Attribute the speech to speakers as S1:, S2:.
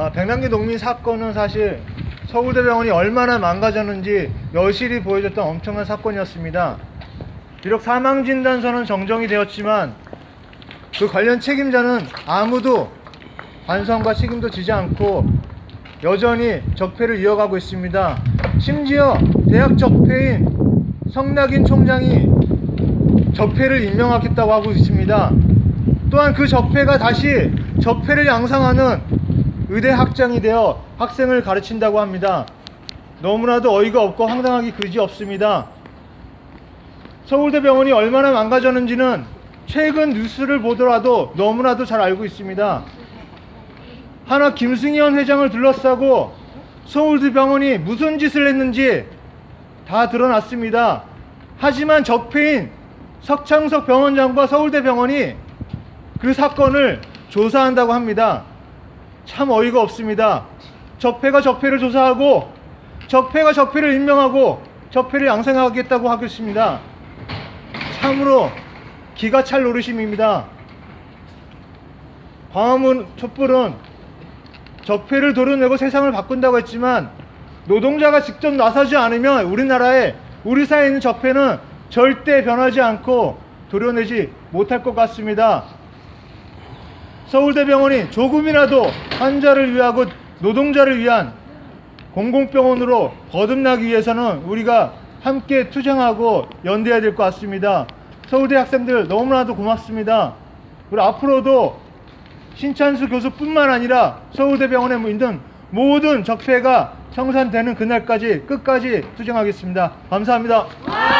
S1: 아, 백남기 농민 사건은 사실 서울대병원이 얼마나 망가졌는지 여실히 보여줬던 엄청난 사건이었습니다. 비록 사망 진단서는 정정이 되었지만 그 관련 책임자는 아무도 반성과 책임도 지지 않고 여전히 적폐를 이어가고 있습니다. 심지어 대학 적폐인 성낙인 총장이 적폐를 임명하겠다고 하고 있습니다. 또한 그 적폐가 다시 적폐를 양상하는 의대 학장이 되어 학생을 가르친다고 합니다. 너무나도 어이가 없고 황당하기 그지 없습니다. 서울대병원이 얼마나 망가졌는지는 최근 뉴스를 보더라도 너무나도 잘 알고 있습니다. 하나 김승현 회장을 둘러싸고 서울대병원이 무슨 짓을 했는지 다 드러났습니다. 하지만 적폐인 석창석 병원장과 서울대병원이 그 사건을 조사한다고 합니다. 참 어이가 없습니다. 적폐가 적폐를 조사하고 적폐가 적폐를 임명하고 적폐를 양성하겠다고 하고 있습니다. 참으로 기가 찰 노릇임입니다. 광화문 촛불은 적폐를 도려내고 세상을 바꾼다고 했지만 노동자가 직접 나서지 않으면 우리나라에 우리 사회에 있는 적폐는 절대 변하지 않고 도려내지 못할 것 같습니다. 서울대병원이 조금이라도 환자를 위하고 노동자를 위한 공공병원으로 거듭나기 위해서는 우리가 함께 투쟁하고 연대해야 될 것 같습니다. 서울대 학생들 너무나도 고맙습니다. 그리고 앞으로도 신찬수 교수뿐만 아니라 서울대병원에 있는 모든 적폐가 청산되는 그날까지 끝까지 투쟁하겠습니다. 감사합니다.